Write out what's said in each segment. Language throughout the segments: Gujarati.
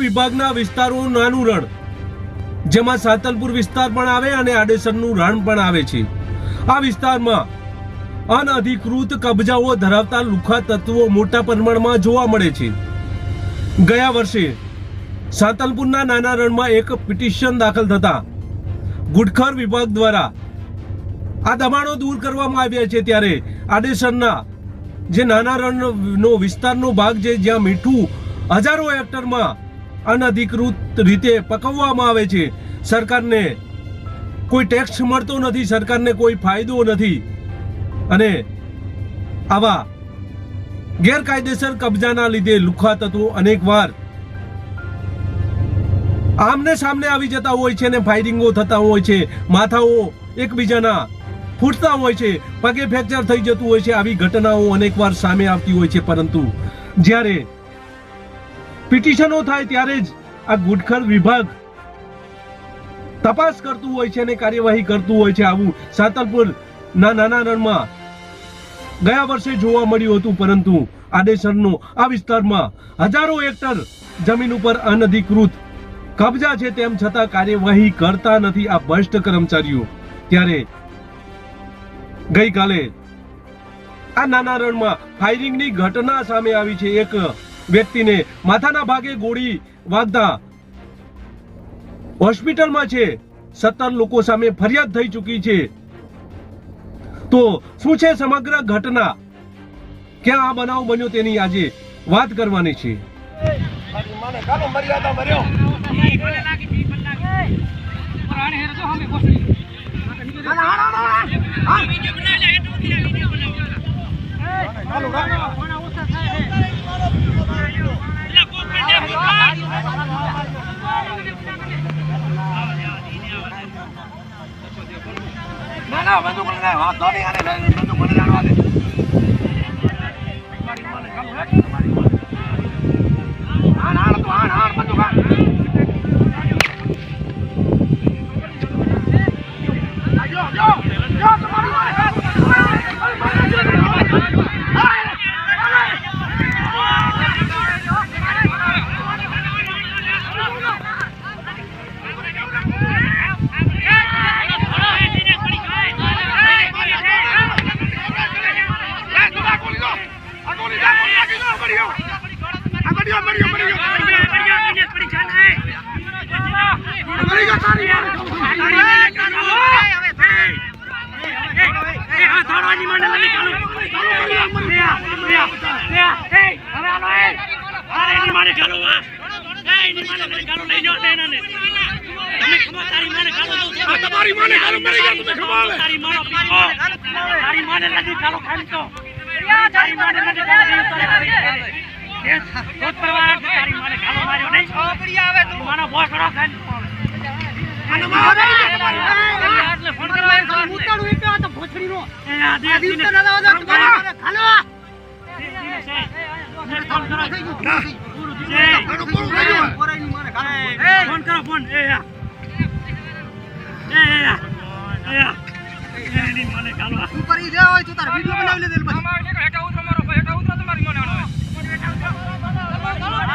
વિભાગના વિસ્તારો નાનું રણ, જેમાં સાતલપુર વિસ્તાર પણ આવે અને આડેસરનું રણ પણ આવે છે. આ વિસ્તારમાં અનઅધિકૃત કબજાઓ ધરાવતા લુખા તત્વો મોટા પ્રમાણમાં જોવા મળે છે. ગયા વર્ષે સાતલપુરના નાના રણમાં એક પિટિશન દાખલ થતા ગુડખર વિભાગ દ્વારા આ દબાણો દૂર કરવામાં આવ્યા છે ત્યારે આડેસરના જે નાના રણનો વિસ્તારનો ભાગ છે, જ્યાં મીઠું હજારો હેક્ટરમાં અનધિકૃત રીતે પકવવામાં આવે છે. સરકારને કોઈ ટેક્સ મળતો નથી, સરકારને કોઈ ફાયદો નથી. અને આવા ગેરકાયદેસર કબજાના લીધે લુખા તત્વો અનેકવાર આમને સામને આવી જતા હોય છે અને ફાયરિંગો થતા હોય છે. માથાઓ એકબીજાના ફૂટતા હોય છે. પગે ફ્રેક્ચર થઈ જતું હોય છે. આવી ઘટનાઓ અનેકવાર સામે આવતી હોય છે. પરંતુ જ્યારે પિટિશનો થાય ત્યારે જ આ ગુટખર વિભાગ તપાસ કરતું હોય છે અને કાર્યવાહી કરતું હોય છે. આવું સાતલપુર ના નાના રણમાં ગયા વર્ષે જોવા મળ્યું હતું, પરંતુ આડેસરનો આ વિસ્તારમાં હજારો હેક્ટર જમીન ઉપર અનધિકૃત કબજા છે તેમ છતાં કાર્યવાહી કરતા નથી આ ભ્રષ્ટ કર્મચારીઓ. ત્યારે ગઈકાલે આ નાના રણમાં ફાયરિંગની ઘટના સામે આવી છે. એક વ્યક્તિને માથાના ભાગે ગોળી વાગતા હોસ્પિટલમાં છે સત્તર લોકો સામે ફરિયાદ થઈ ચૂકી છે તો શું છે સમગ્ર ઘટના ક્યાં આ બનાવ બન્યો તેની આજે વાત કરવાની છે ના ના બંદૂક લઈને આવ્યો. હાથ ધોની આને લઈને બંદૂક લઈને આવ્યો હાથે. હાણ, હાણ તું, હાણ, હાણ, બંદૂક હાણ. આ જો, જો, જો, તમારી વાળે. આ તું, આ ગોળી દો. આ ગોળી દો, આ ગોળી લાગી દો, આ ગોળી દો. આ ગોળી દો, મરી ગયો, મરી ગયો, મરી ગયો. મરી ગયો, તારી વાળે. તારી વાળે, તારી વાળે. આ તમારી માને ગાળો મરી ગયો, તમને ખબર આવે? આને મારો નહીં, તમારી. ના. આનું પૂરું થઈ ગયું. ફોન કરો ફોન એ મને.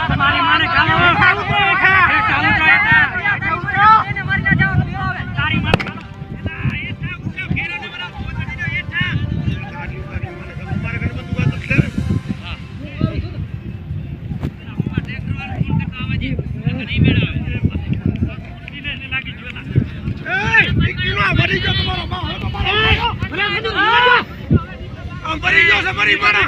તમારી માને ઉતરો એટા. તારી માને ગાળવા. એટા, એટા, ઉતરો, ઘેરો ને બધા ફોન કરી દો, એટા. મારે ઘરે બધું વાત છે. એને લાગી ગયો ના. એય, વિકી નો આ મરી ગયો તમારો બા, હવે તો મારો. આ મરી ગયો છે, મરી મારા.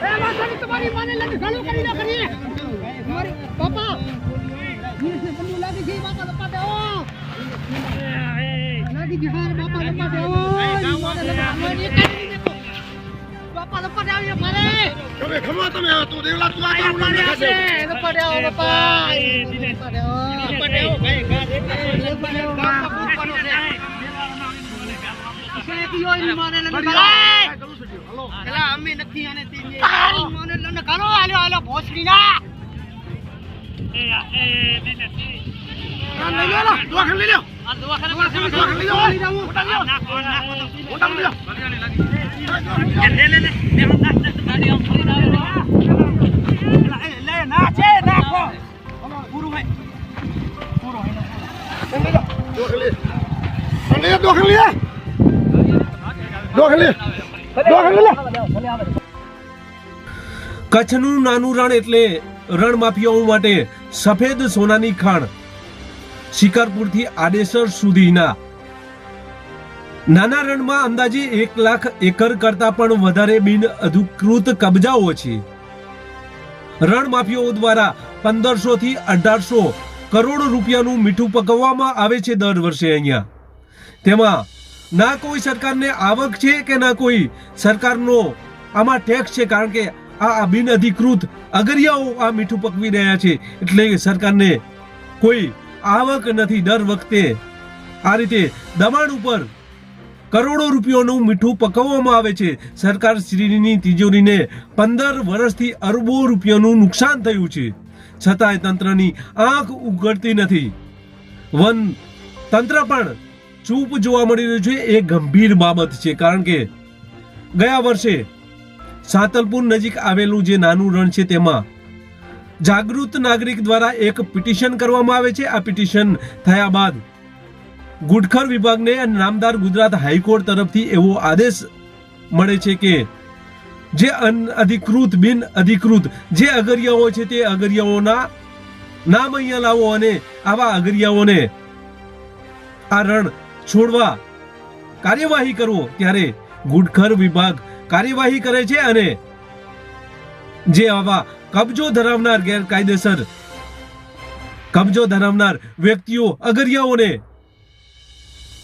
પાડી દો, પાડી. એ યા. એને લાગી ગયો. એ. એ મંગા. તું ગાન બળિયા ને તારી માને કામ કર્યું. એ યા. એ યા. એ યા. એ. એ યા. તમે ખમો તમે તું દેવલા તું આ તારું નામ લખા દે એ, દિનેશ. દિનેશ, એ, આ, એ, એ, દિનેશ, એ. આ લઈ લો લો દવાખાને લઈ લો દવાખાને લઈ લો મોટા લઈ લો નાખો, નાખો તો. મોટા લઈ લો એ, લે, લે, લે. લે, નાખ, નાખ, ગાડી આમ ફરીને આવે, લે. લે, લે, નાખ, છે. પૂરું ભાઈ. પૂરું, એને કચ્છનું નાનું રણ એટલે રણ માફિયાઓ માટે સફેદ સોનાની ખાણ શિકારપુરથી આડેસર સુધીના. નાના રણમાં અંદાજે એક લાખ એકર કરતા પણ વધારે બિન અધિકૃત કબજાઓ છે. રણ માફિયાઓ દ્વારા પંદરસો થી અઢારસો કરોડ રૂપિયાનું મીઠું પકવવામાં આવે છે દર વર્ષે અહીંયા. તેમાં ના કોઈ સરકારને આવક છે કે ના કોઈ? સરકારનો આમાં ટેક્સ છે કારણ કે આ બિનઅધિકૃત અગરિયાઓ આ મીઠું પકવી રહ્યા છે. એટલે સરકારને કોઈ આવક નથી દર વખતે. આ રીતે દબાણ ઉપર કરોડો રૂપિયાનું મીઠું પકવવામાં આવે છે. સરકાર શ્રીની તિજોરીને પંદર વર્ષથી અરબો રૂપિયાનું નુકસાન થયું છે. છતાંય તંત્રની આંખ ઉઘડતી નથી. વન તંત્ર પણ ચૂપ જોવા મળી રહ્યું છે એ ગંભીર બાબત છે. કારણ કે ગયા વર્ષે સાતલપુર નજીક આવેલું જે નાનું રણ છે તેમાં જાગૃત નાગરિક દ્વારા એક પિટિશન કરવામાં આવે છે. આ પિટિશન થયા બાદ ગુડખર વિભાગને નામદાર ગુજરાત હાઈકોર્ટ તરફથી એવો આદેશ મળે છે કે જે અનઅધિકૃત બિન અધિકૃત જે અગરિયાઓ છે તે અગરિયાઓના નામ અહીંયા લાવો અને આવા અગરિયાઓને આ રણ છોડવા કાર્યવાહી કરવો ત્યારે ગુડખર વિભાગ કાર્યવાહી કરે છે અને જે આવા કબજો ધરાવનાર ગેરકાયદેસર કબજો ધરાવનાર વ્યક્તિઓ અગરિયાઓને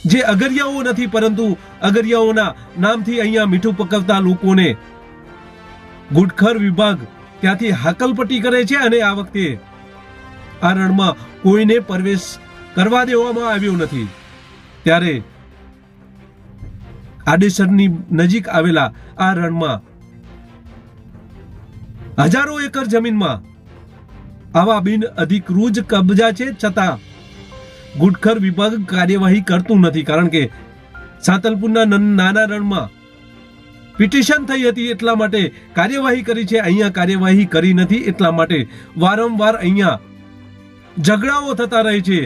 જે અગરિયાઓ નથી પરંતુ અગરિયાઓના નામથી અહીંયા મીઠું પકવતા લોકોને ગુડખર વિભાગ ત્યાંથી હાકલપટ્ટી કરે છે અને આ વખતે આ રણમાં કોઈને પ્રવેશ કરવા દેવામાં આવ્યો નથી. ત્યારે આડેસરની નજીક આવેલા આ રણમાં હજારો એકર જમીનમાં આવા બિન અધિકૃત કબજા છે, છતાં ગુટખર વિભાગ કાર્યવાહી કરતું નથી, કારણ કે સાતલપુરના નાના રણમાં પિટિશન થઈ હતી એટલા માટે કાર્યવાહી કરી છે, અહીંયા કાર્યવાહી કરી નથી, એટલા માટે વારંવાર અહીંયા ઝઘડાઓ થતા રહે છે.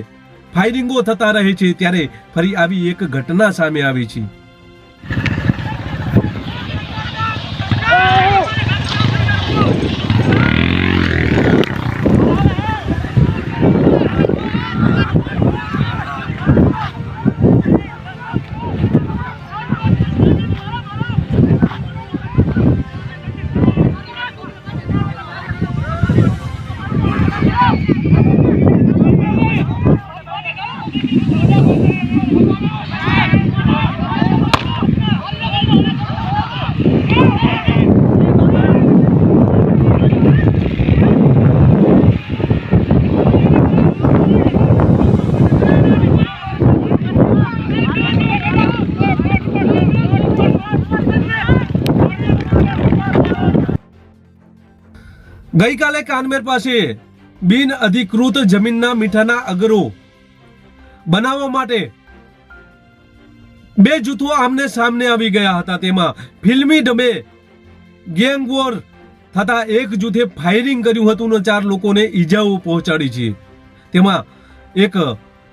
ફાયરિંગો થતા રહે છે ત્યારે ફરી આવી એક ઘટના સામે આવી છે. ગઈકાલે કાનમેર પાસે બિન અધિકૃત જમીનના મીઠાના અગરો બનાવવા માટે બે જૂથો આમને સામને આવી ગયા હતા. તેમાં ફિલ્મી ડબે ગેંગ વોર થતા એક જૂથે ફાયરિંગ કર્યું હતું અને ચાર લોકોને ઈજાઓ પહોંચાડી છે. તેમાં એક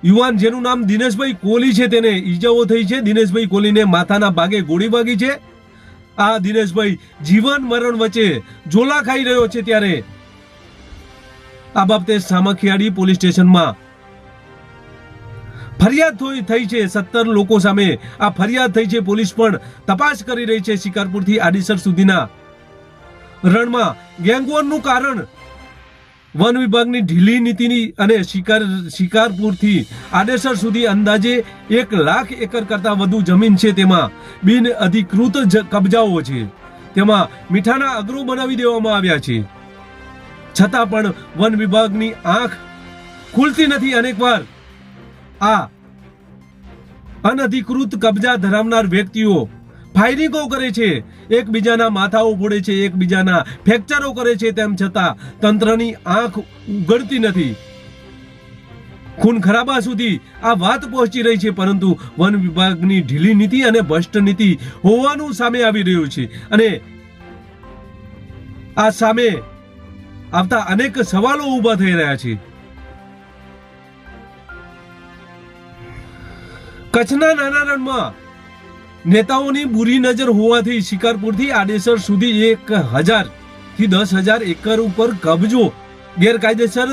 યુવાન જેનું નામ દિનેશભાઈ કોહલી છે. તેને ઈજાઓ થઈ છે. દિનેશભાઈ કોહલીને માથાના ભાગે ગોળી વાગી છે. આ દિનેશભાઈ, જીવન મરણ વચ્ચે ઝોલા ખાઈ રહ્યો છે ત્યારે. આ બાબતે સામખિયાળી પોલીસ સ્ટેશનમાં ફરિયાદ થઈ- છે. સત્તર લોકો સામે આ ફરિયાદ થઈ છે. પોલીસ પણ તપાસ કરી રહી છે. શિકારપુરથી આડીસર સુધીના રણમાં ગેંગવોરનું કારણ વન વિભાગની ઢીલી નીતિની અને શિકાર શિકારપુરથી આડેસર સુધી અંદાજે એક લાખ એકર કરતાં વધુ જમીન છે તેમાં. બિન અધિકૃત કબજાઓ છે. તેમાં મીઠાના અગરો બનાવી દેવામાં આવ્યા છે. છતાં પણ વન વિભાગની આંખ ખુલતી નથી અનેકવાર. આ અનધિકૃત કબજા ધરાવનાર વ્યક્તિઓ ફાયરિંગો કરે છે. એકબીજાના માથાઓ ફોડે છે, એકબીજાના ફ્રેક્ચરો કરે છે, તેમ છતાં તંત્રની આંખ ઉગડતી નથી. ખૂન ખરાબા સુધી આ વાત પહોંચી રહી છે, પરંતુ વન વિભાગની ઢીલી નીતિ અને ભ્રષ્ટ નીતિ હોવાનું સામે આવી રહ્યું છે. અને આ સામે આવતા અનેક સવાલો ઊભા થઈ રહ્યા છે. કચ્છના નાના રણમાં નેતાઓની બુરી નજર હોવાથી શિકારપુરથી આડેસર સુધી એક હજારથી દસ હજાર એકર ઉપર કબજો ગેરકાયદેસર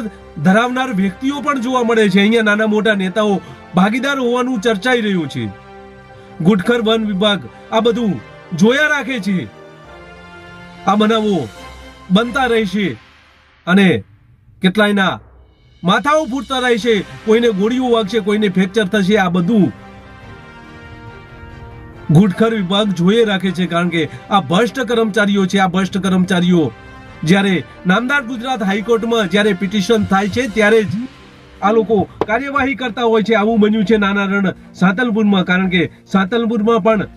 ધરાવનાર વ્યક્તિઓ પણ જોવા મળે છે. અહીંયા નાના મોટા નેતાઓ ભાગીદાર હોવાનું ચર્ચાઈ રહ્યું છે. ગુટખર વન વિભાગ આ બધું જોયા રાખે છે. આ બનાવો બનતા રહેશે અને કેટલાયના માથાઓ ફૂટતા રહેશે. કોઈને ગોળીઓ વાગશે, કોઈને ફ્રેક્ચર થશે, આ બધું ગુટખર વિભાગ જોઈએ રાખે છે, કારણ કે આ ભ્રષ્ટ કર્મચારીઓ છે, આ ભ્રષ્ટ કર્મચારીઓ. જ્યારે નામદાર ગુજરાત હાઈકોર્ટમાં જ્યારે પિટિશન થાય છે, ત્યારે જ આ લોકો કાર્યવાહી કરતા હોય છે, આવું બન્યું છે નાના રણ સાતલપુરમાં, કારણ કે સાતલપુરમાં પણ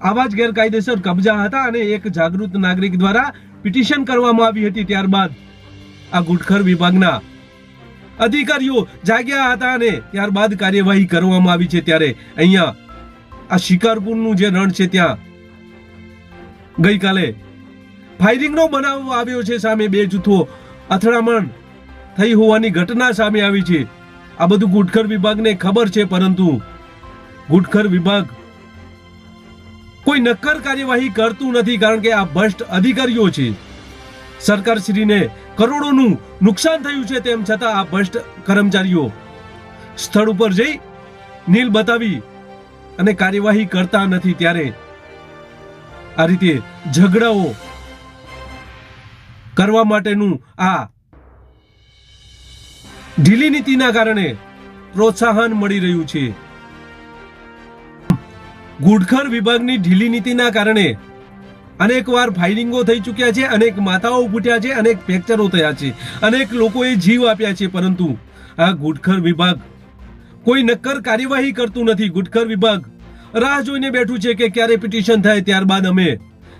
આવા જ ગેરકાયદેસર કબજા હતા અને એક જાગૃત નાગરિક દ્વારા પિટિશન કરવામાં આવી હતી. ત્યારબાદ આ ગુટખર વિભાગના અધિકારીઓ જાગ્યા હતા અને ત્યારબાદ કાર્યવાહી કરવામાં આવી છે. ત્યારે અહીંયા આ શિકારપુરનું જે રણ છે ત્યાં ગઈકાલે ફાયરિંગનો બનાવ આવ્યો છે સામે બે જૂથો. અથડામણ થઈ હોવાની ઘટના સામે આવી છે. આ બધું ગુટખર વિભાગને ખબર છે, પરંતુ ગુટખર વિભાગ કોઈ નક્કર કાર્યવાહી કરતું નથી, કારણ કે આ ભ્રષ્ટ અધિકારીઓ છે. સરકારશ્રીને કરોડોનું નુકસાન થયું છે, તેમ છતાં આ ભ્રષ્ટ કર્મચારીઓ સ્થળ ઉપર જઈ નીલ બતાવી અને કાર્યવાહી કરતા નથી ત્યારે આ રીતે ઝઘડાઓ કરવા માટેનું આ ઢીલી નીતિના કારણે પ્રોત્સાહન મળી રહ્યું છે. ગુડખર વિભાગની ઢીલી નીતિના કારણે અનેક વાર ફાયરિંગો થઈ ચૂક્યા છે, અનેક માથાઓ ફૂટ્યા છે, અનેક ફ્રેક્ચરો થયા છે, અનેક લોકોએ જીવ આપ્યા છે, પરંતુ આ ગુડખર વિભાગ કોઈ નક્કર કાર્યવાહી કરતું નથી ગુટખર વિભાગ. રાહ જોઈને બેઠું છે કે ક્યારે પિટિશન થાય ત્યારબાદ અમે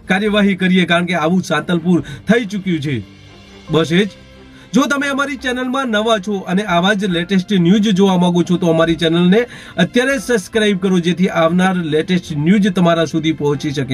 કાર્યવાહી કરીએ કારણ કે આવું સાતલપુર થઈ ચૂક્યું છે. બસ એ જ. જો તમે અમારી ચેનલમાં નવા છો અને આવા જ લેટેસ્ટ ન્યૂઝ જોવા માંગો છો તો અમારી ચેનલને અત્યારે સબસ્ક્રાઇબ કરો જેથી આવનાર લેટેસ્ટ ન્યૂઝ તમારા સુધી પહોંચી શકે.